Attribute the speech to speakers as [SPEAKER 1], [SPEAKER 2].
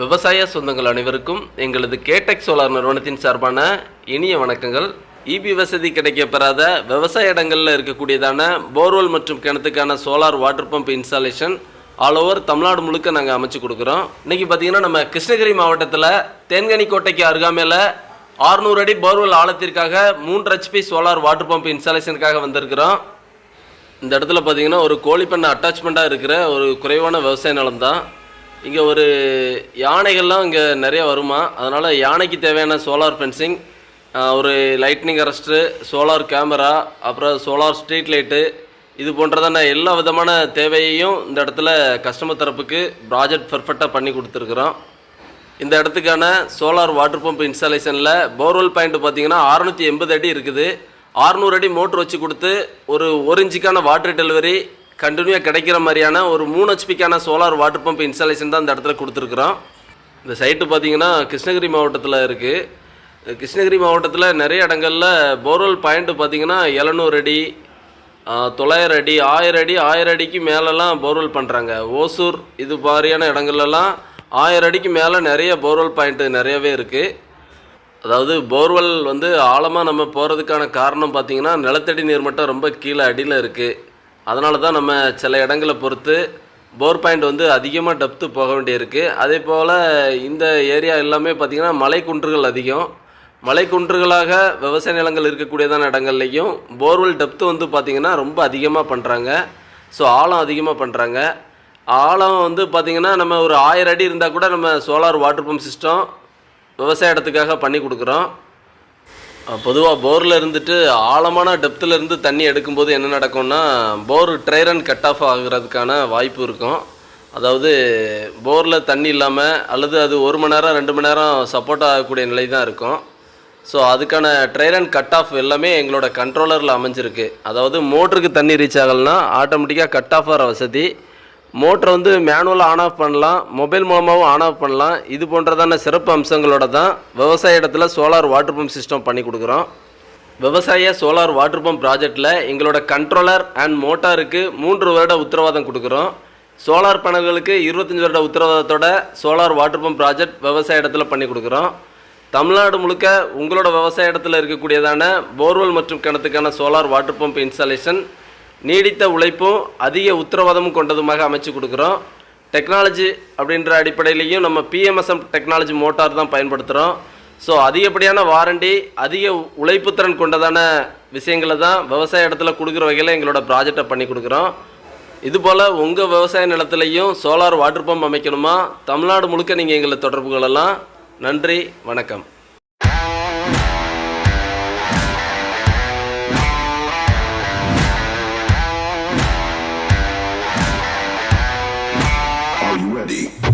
[SPEAKER 1] விவசாய சொந்தங்கள் அனைவருக்கும் எங்களது கேடெக் சோலார் நிறுவனத்தின் சார்பான இனிய வணக்கங்கள். இபி வசதி கிடைக்கப்பெறாத விவசாய இடங்களில் இருக்கக்கூடியதான போர்வெல் மற்றும் கிணத்துக்கான solar water pump installation all over Tamil Nadu முழுக்க நாங்கள் அமைச்சு கொடுக்குறோம். இன்னைக்கு பார்த்தீங்கன்னா நம்ம கிருஷ்ணகிரி மாவட்டத்தில் தேன்கனி கோட்டைக்கு அருகாமையில் 600 அடி போர்வெல் ஆழத்திற்காக மூன்று ஹெச்பி சோலார் வாட்டர் பம்ப் இன்ஸ்டாலேஷனுக்காக வந்திருக்கிறோம். இந்த இடத்துல பார்த்தீங்கன்னா ஒரு கோழிப்பண்ணை அட்டாச்மெண்ட்டாக இருக்கிற ஒரு குறைவான விவசாய நிலம் தான் இங்கே ஒரு யானைகள்லாம் இங்கே நிறைய வருமா? அதனால் யானைக்கு தேவையான சோலார் ஃபென்சிங் ஒரு லைட்னிங் அரஸ்ட்டு சோலார் கேமரா அப்புறம் சோலார் ஸ்ட்ரீட் லைட்டு இது போன்றதான எல்லா விதமான தேவையையும் இந்த இடத்துல கஸ்டமர் தரப்புக்கு ப்ராஜெக்ட் பர்ஃபெக்டாக பண்ணி கொடுத்துருக்குறோம். இந்த இடத்துக்கான சோலார் வாட்டர் பம்ப் இன்ஸ்டாலேஷனில் போர்வெல் பாயிண்ட் பார்த்தீங்கன்னா 680 எண்பது அடி இருக்குது. 600 அடி மோட்ரு வச்சு கொடுத்து ஒரு ஒரு இன்ச்சுக்கான வாட்டர் டெலிவரி கண்டினியூவாக கிடைக்கிற மாதிரியான ஒரு மூணு ஹெச்பிக்கான சோலார் வாட்டர் பம்ப் இன்ஸ்டாலேஷன் தான் இந்த இடத்துல கொடுத்துருக்குறோம். இந்த சைட்டு பார்த்தீங்கன்னா கிருஷ்ணகிரி மாவட்டத்தில் இருக்குது கிருஷ்ணகிரி மாவட்டத்தில் நிறைய இடங்களில் போர்வெல் பாயிண்ட் பார்த்தீங்கன்னா எழுநூறு அடி தொள்ளாயிரம் அடி ஆயிரம் அடி ஆயிரம் அடிக்கு மேலெலாம் போர்வெல் பண்ணுறாங்க ஓசூர் இது மாதிரியான இடங்கள்லலாம் ஆயிரம் அடிக்கு மேலே நிறைய போர்வெல் பாயிண்ட்டு நிறையவே இருக்குது அதாவது போர்வெல் வந்து ஆழமாக நம்ம போகிறதுக்கான காரணம் பார்த்திங்கன்னா நிலத்தடி நீர் மட்டம் ரொம்ப கீழே அடியில் இருக்குது அதனால தான் நம்ம சில இடங்களை பொறுத்து போர் பாயிண்ட் வந்து அதிகமாக டெப்த்து போக வேண்டியிருக்கு. அதே போல் இந்த ஏரியா எல்லாமே பார்த்திங்கன்னா மலை குன்றுகள் அதிகம். மலை குன்றுகளாக விவசாய நிலங்கள் இருக்கக்கூடியதான இடங்கள்லையும் போர்வெல் டெப்த்து வந்து பார்த்திங்கன்னா ரொம்ப அதிகமாக பண்ணுறாங்க ஸோ ஆழம் அதிகமாக பண்ணுறாங்க ஆழம் வந்து பார்த்திங்கன்னா நம்ம ஒரு ஆயிரம் அடி இருந்தால் கூட நம்ம சோலார் வாட்டர் பம்ப் சிஸ்டம் விவசாய இடத்துக்காக பண்ணி கொடுக்குறோம். பொதுவாக போரில் இருந்துட்டு ஆழமான டெப்த்தில் இருந்து தண்ணி எடுக்கும்போது என்ன நடக்கும்னா bore dry run cut off ஆகுறதுக்கான வாய்ப்பு இருக்கும். அதாவது போரில் தண்ணி இல்லாமல் அல்லது அது ஒரு மணி நேரம் ரெண்டு மணி நேரம் சப்போர்ட் ஆகக்கூடிய நிலை தான் இருக்கும். ஸோ அதுக்கான ட்ரைரன் கட் ஆஃப் எல்லாமே எங்களோட கண்ட்ரோலரில் அமைஞ்சிருக்கு. அதாவது மோட்டருக்கு தண்ணி ரீச் ஆகலைன்னா ஆட்டோமேட்டிக்காக கட் ஆஃப் ஆகிற வசதி. மோட்டர் வந்து மேனுவலாக ஆன் ஆஃப் பண்ணலாம் மொபைல் மூலமாகவும் ஆன் ஆஃப் பண்ணலாம். இது போன்றதான சிறப்பு அம்சங்களோட தான் விவசாய இடத்துல சோலார் வாட்டர் பம்ப் சிஸ்டம் பண்ணி கொடுக்குறோம். விவசாய சோலார் வாட்டர் பம்ப் ப்ராஜெக்டில் எங்களோட கண்ட்ரோலர் அண்ட் மோட்டாருக்கு மூன்று வருட உத்தரவாதம் கொடுக்குறோம். சோலார் பேனல்களுக்கு இருபத்தஞ்சி வருட உத்தரவாதத்தோட சோலார் வாட்டர் பம்ப் ப்ராஜெக்ட் விவசாய இடத்துல பண்ணி கொடுக்குறோம். தமிழ்நாடு முழுக்க உங்களோட விவசாய இடத்துல இருக்கக்கூடியதான போர்வெல் மற்றும் கிணத்துக்கான சோலார் வாட்டர் பம்ப் இன்ஸ்டாலேஷன் நீடித்த உழைப்பும் அதிக உத்தரவாதமும் கொண்டதுமாக அமைச்சு கொடுக்குறோம். டெக்னாலஜி அப்படின்ற அடிப்படையிலையும் நம்ம பிஎம்எஸ்எம் டெக்னாலஜி மோட்டார் தான் பயன்படுத்துகிறோம் ஸோ அதிகப்படியான வாரண்டி அதிக உழைப்புத்திறன் கொண்டதான விஷயங்களை தான் விவசாய இடத்துல கொடுக்குற வகையில் எங்களோட ப்ராஜெக்டை பண்ணி கொடுக்குறோம். இதுபோல் உங்கள் விவசாய நிலத்துலையும் சோலார் வாட்டர் பம்ப் அமைக்கணுமா? தமிழ்நாடு முழுக்க நீங்கள் எங்களை தொடர்பு கொள்ளலாம். நன்றி வணக்கம்.
[SPEAKER 2] Normandy.